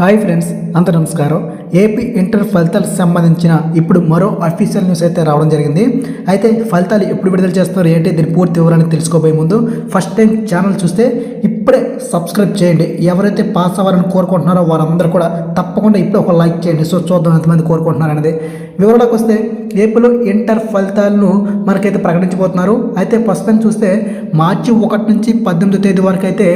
Hi friends అంత నమస్కారం. AP inter ఫలితాలకు సంబంధించిన ఇప్పుడు మరో అఫీషియల్ న్యూస్ అయితే రావడం జరిగింది. అయితే ఫలితాలు ఎప్పుడు విడుదల చేస్తున్నారు ఏంటి? దీని పూర్తి వివరాన్ని తెలుసుకోబోయే ముందు ఫస్ట్ టైం ఛానల్ చూస్తే ఇప్పుడే సబ్స్క్రైబ్ చేయండి. ఎవరైతే పాస్ అవ్వాలని కోరుకుంటున్నారో వారందరూ కూడా తప్పకుండా ఇప్పుడు ఒక లైక్ చేయండి. సో చూద్దాం ఎంతమంది కోరుకుంటున్నారు అనేది వివరాలకు వస్తే ఏపీలో ఇంటర్ ఫలితాలను మనకైతే ప్రకటించబోతున్నారు. అయితే ప్రస్తుతం చూస్తే మార్చి ఒకటి నుంచి పద్దెనిమిదో తేదీ వరకు అయితే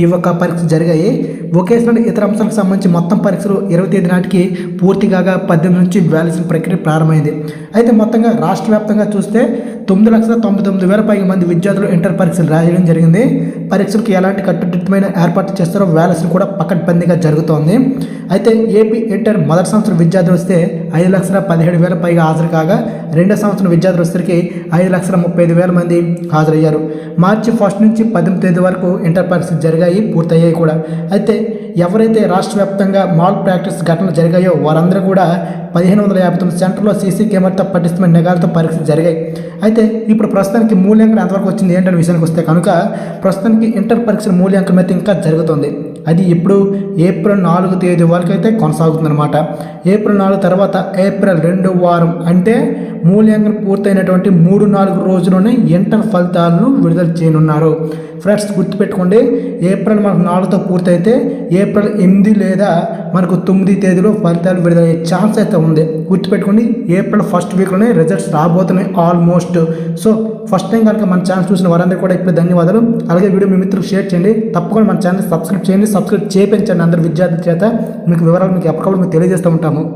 ఈ యొక్క పరీక్ష జరిగాయి. వొకేషనల్ ఇతర అంశాలకు సంబంధించి మొత్తం పరీక్షలు ఇరవై తేదీ నాటికి పూర్తిగా పద్దెనిమిది నుంచి వ్యాలిసిన ప్రక్రియ ప్రారంభమైంది. అయితే మొత్తంగా రాష్ట్ర వ్యాప్తంగా చూస్తే తొమ్మిది లక్షల తొంభై తొమ్మిది వేల పైగా మంది విద్యార్థులు ఇంటర్ పరీక్షలు రాయడం జరిగింది. పరీక్షలకు ఎలాంటి కట్టుదిట్టమైన ఏర్పాట్లు చేస్తారో వ్యాలెస్లు కూడా పకడ్బందీగా జరుగుతోంది. అయితే ఏపీ ఇంటర్ మొదటి సంవత్సరం విద్యార్థులు వస్తే ఐదు లక్షల పదిహేడు వేల పైగా హాజరు కాగా రెండో సంవత్సరం విద్యార్థులు వచ్చేసరికి ఐదు లక్షల ముప్పై ఐదు వేల మంది హాజరయ్యారు. మార్చి ఫస్ట్ నుంచి పద్దెనిమిది తేదీ వరకు ఇంటర్ పరీక్షలు జరిగాయి పూర్తయ్యాయి కూడా. అయితే ఎవరైతే రాష్ట్ర వ్యాప్తంగా మాల్ ప్రాక్టీస్ ఘటనలు జరిగాయో వారందరూ కూడా పదిహేను వందల యాభై తొమ్మిది సెంటర్లో సీసీ కెమెరాతో పటిష్టమైన నిఘాలతో పరీక్షలు జరిగాయి. అయితే ఇప్పుడు ప్రస్తుతానికి మూల్యాంకనం ఎంతవరకు వచ్చింది ఏంటనే విషయానికి వస్తే కనుక ప్రస్తుతానికి ఇంటర్ పరీక్షల మూల్యాంకనం అయితే ఇంకా జరుగుతుంది. అది ఇప్పుడు ఏప్రిల్ నాలుగు తేదీ వరకు అయితే కొనసాగుతుందన్నమాట. ఏప్రిల్ నాలుగు తర్వాత ఏప్రిల్ రెండు వారం అంటే మూల్యాంకనం పూర్తయినటువంటి మూడు నాలుగు రోజుల్లోనే ఇంటర్ ఫలితాలను విడుదల చేయనున్నారు. ఫ్రెండ్స్ గుర్తుపెట్టుకోండి ఏప్రిల్ మనకు నాలుగుతో పూర్తయితే ఏప్రిల్ ఎనిమిది లేదా మనకు తొమ్మిది తేదీలో ఫలితాలు విడుదలయ్యే ఛాన్స్ అయితే ఉంది. గుర్తుపెట్టుకోండి ఏప్రిల్ ఫస్ట్ వీక్లోనే రిజల్ట్స్ రాబోతున్నాయి ఆల్మోస్ట్. సో ఫస్ట్ టైం కనుక మన ఛానల్ చూసిన వారందరూ కూడా ఇప్పుడు ధన్యవాదాలు. అలాగే వీడియో మీ మిత్రులకు షేర్ చేయండి. తప్పకుండా మన ఛానల్ సబ్స్క్రైబ్ చేయండి. సబ్స్క్రైబ్ చేయించండి అందరు విద్యార్థుల చేత. మీకు వివరాలు మీకు ఎప్పటికప్పుడు మీకు తెలియజేస్తూ ఉంటాము.